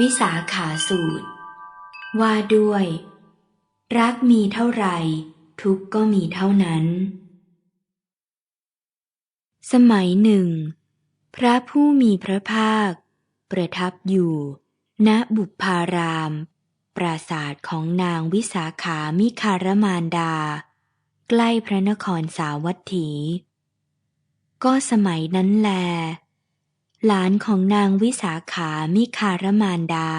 วิสาขาสูตร ว่าด้วย รักมีเท่าไหร่ทุกก็มีเท่านั้น สมัยหนึ่ง พระผู้มีพระภาค ประทับอยู่ ณบุพาราม ปราสาทของนางวิสาขามิคารมานดา ใกล้พระนครสาวัตถี ก็สมัยนั้นแล หลานของนางวิสาขามิคารมานดา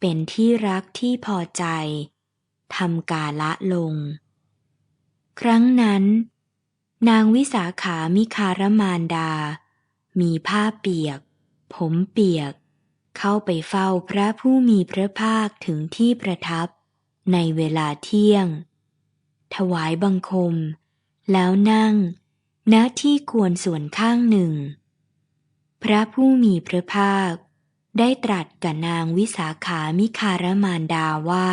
เป็นที่รักที่พอใจทำกาละลง ครั้งนั้น นางวิสาขามิคารมานดา มีผ้าเปียก ผมเปียก เข้าไปเฝ้าพระผู้มีพระภาคถึงที่ประทับ ในเวลาเที่ยง ถวายบังคม แล้วนั่งณที่ควรส่วนข้างหนึ่ง พระผู้มีพระภาค ได้ตรัสกับนางวิสาขามิคารมานดาว่า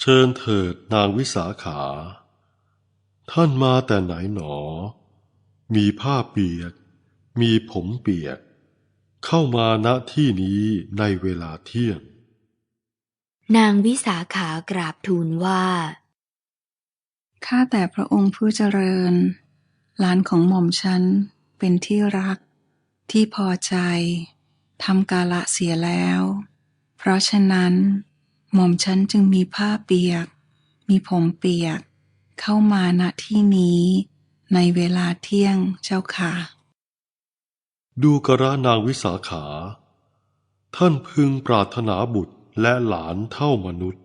เชิญเถิดนางวิสาขา ท่านมาแต่ไหนหนอ มีผ้าเปียก มีผมเปียก เข้ามาณที่นี้ในเวลาเที่ยง นางวิสาขากราบทูลว่าข้าแต่พระองค์ผู้เจริญ หลานของหม่อมฉัน เป็นที่รัก ที่พอใจทำกาละเสียแล้ว เพราะฉะนั้น หม่อมฉันจึงมีผ้าเปียก มีผมเปียก เข้ามาณที่นี้ ในเวลาเที่ยงเจ้าค่ะ ดูกระนางวิสาขา ท่านพึงปรารถนาบุตรและหลานเท่ามนุษย์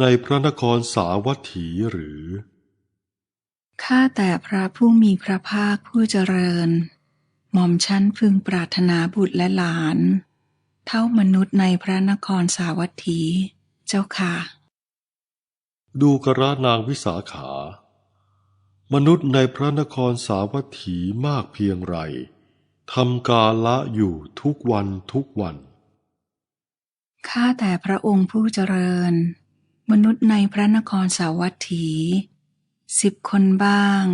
ในพระนครสาวัตถีหรือ ข้าแต่พระผู้มีพระภาคผู้เจริญ หม่อมฉันพึงปรารถนาบุตรและหลาน เท่ามนุษย์ในพระนครสาวัตถี เจ้าค่ะ ดูกระนางวิสาขา มนุษย์ในพระนครสาวัตถีมากเพียงไรทำกาละอยู่ทุกวันทุกวัน ข้าแต่พระองค์ผู้เจริญ มนุษย์ในพระนครสาวัตถี สิบคนบ้าง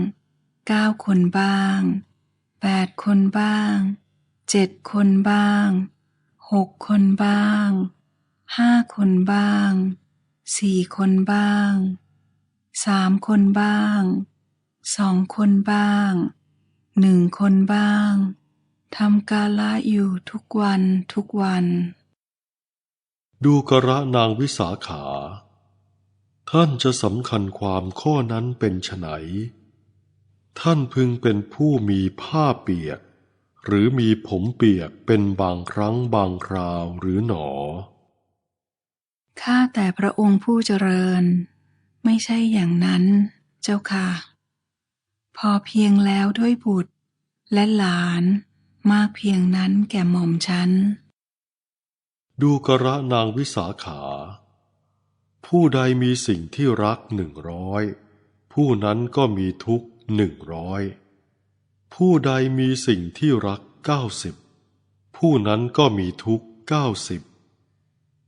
เก้าคนบ้างแปดคนบ้างเจ็ดคนบ้างหกคนบ้างห้าคนบ้างสี่คนบ้างสามคนบ้างสองคนบ้างหนึ่งคนบ้างทำกาละอยู่ทุกวันทุกวัน ดูกระนางวิสาขา ท่านจะสำคัญความข้อนั้นเป็นไฉนท่านพึงเป็นผู้มีผ้าเปียก หรือมีผมเปียกเป็นบางครั้งบางคราวหรือหนอ ข้าแต่พระองค์ผู้เจริญ ไม่ใช่อย่างนั้นเจ้าค่ะ พอเพียงแล้วด้วยบุตร และหลานมากเพียงนั้นแก่หม่อมฉัน ดูกระนางวิสาขา ผู้ใดมีสิ่งที่รักหนึ่งร้อยผู้นั้นก็มีทุกหนึ่งร้อยผู้ใดมีสิ่งที่รักเก้าสิบผู้นั้นก็มีทุกเก้าสิบ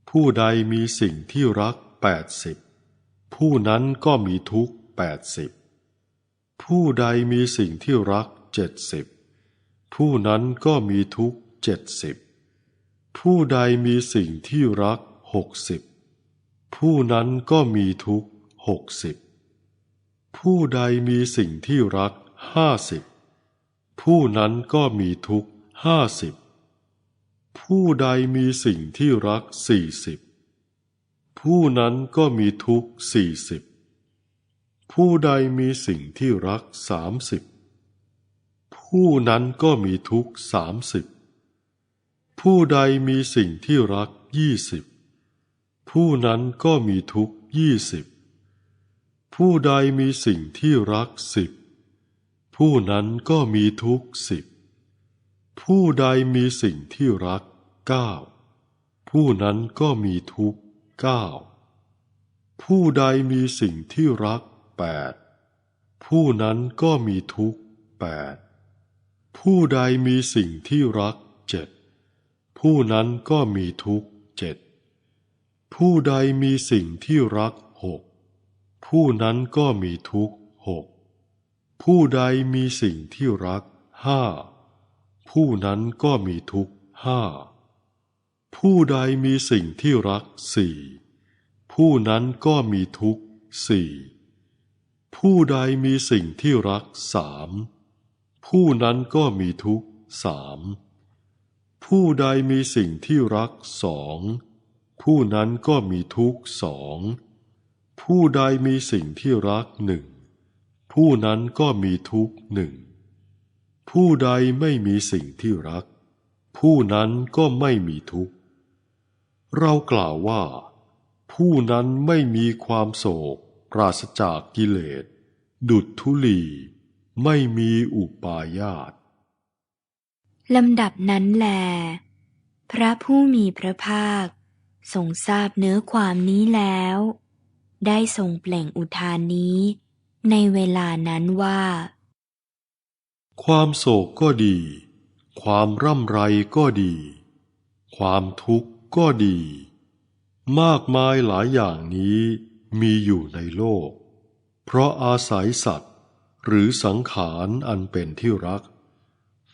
ผู้ใดมีสิ่งที่รักแปดสิบผู้นั้นก็มีทุกแปดสิบผู้ใดมีสิ่งที่รักเจ็ดสิบผู้นั้นก็มีทุกเจ็ดสิบผู้ใดมีสิ่งที่รักหกสิบ ผู้นั้นก็มีทุกข์หกสิบผู้ใดมีสิ่งที่รักห้าสิบผู้นั้นก็มีทุกข์ห้าสิบผู้ใดมีสิ่งที่รักสี่สิบผู้นั้นก็มีทุกข์สี่สิบผู้ใดมีสิ่งที่รักสามสิบผู้นั้นก็มีทุกข์สามสิบผู้ใดมีสิ่งที่รักยี่สิบ ผู้นั้นก็มีทุกข์ยี่สิบ ผู้ใดมีสิ่งที่รักสิบ ผู้นั้นก็มีทุกข์สิบ ผู้ใดมีสิ่งที่รักเก้า ผู้นั้นก็มีทุกข์เก้า ผู้ใดมีสิ่งที่รักแปด ผู้นั้นก็มีทุกข์แปด ผู้ใดมีสิ่งที่รักเจ็ด ผู้นั้นก็มีทุกข์เจ็ด ผู้ใดมีสิ่งที่รักหกผู้นั้นก็มีทุกข์หกผู้ใดมีสิ่งที่รักห้าผู้นั้นก็มีทุกข์ห้าผู้ใดมีสิ่งที่รักสี่ผู้นั้นก็มีทุกข์สี่ผู้ใดมีสิ่งที่รักสามผู้นั้นก็มีทุกข์สามผู้ใดมีสิ่งที่รักสอง ผู้นั้นก็มีทุกข์สอง ผู้ใดมีสิ่งที่รักหนึ่ง ผู้นั้นก็มีทุกข์หนึ่ง ผู้ใดไม่มีสิ่งที่รัก ผู้นั้นก็ไม่มีทุกข์ เรากล่าวว่า ผู้นั้นไม่มีความโศก ปราศจากกิเลส ดุจทุลีไม่มีอุปายาตลำดับนั้นแล พระผู้มีพระภาค ทรงทราบเนื้อความนี้แล้ว ได้ทรงเปล่งอุทานนี้ ในเวลานั้นว่า ความโศกก็ดี ความร่ำไรก็ดี ความทุกข์ก็ดี มากมายหลายอย่างนี้มีอยู่ในโลก เพราะอาศัยสัตว์ หรือสังขารอันเป็นที่รัก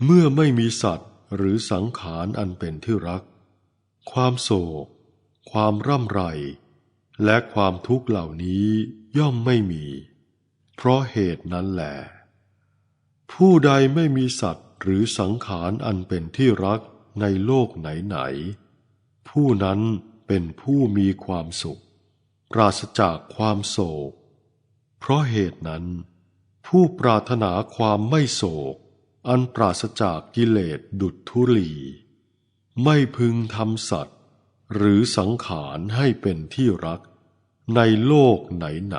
เมื่อไม่มีสัตว์หรือสังขารอันเป็นที่รัก ความโศก ความร่ำไร และความทุกข์เหล่านี้ย่อมไม่มี เพราะเหตุนั้นแหละผู้ใดไม่มีสัตว์หรือสังขารอันเป็นที่รักในโลกไหนๆผู้นั้นเป็นผู้มีความสุข ปราศจากความโศก เพราะเหตุนั้น ผู้ปรารถนาความไม่โศก อันปราศจากกิเลสดุจทุลี ไม่พึงทำสัตว์ หรือสังขารให้เป็นที่รักในโลกไหน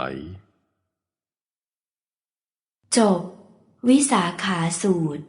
ๆจบ วิสาขาสูตร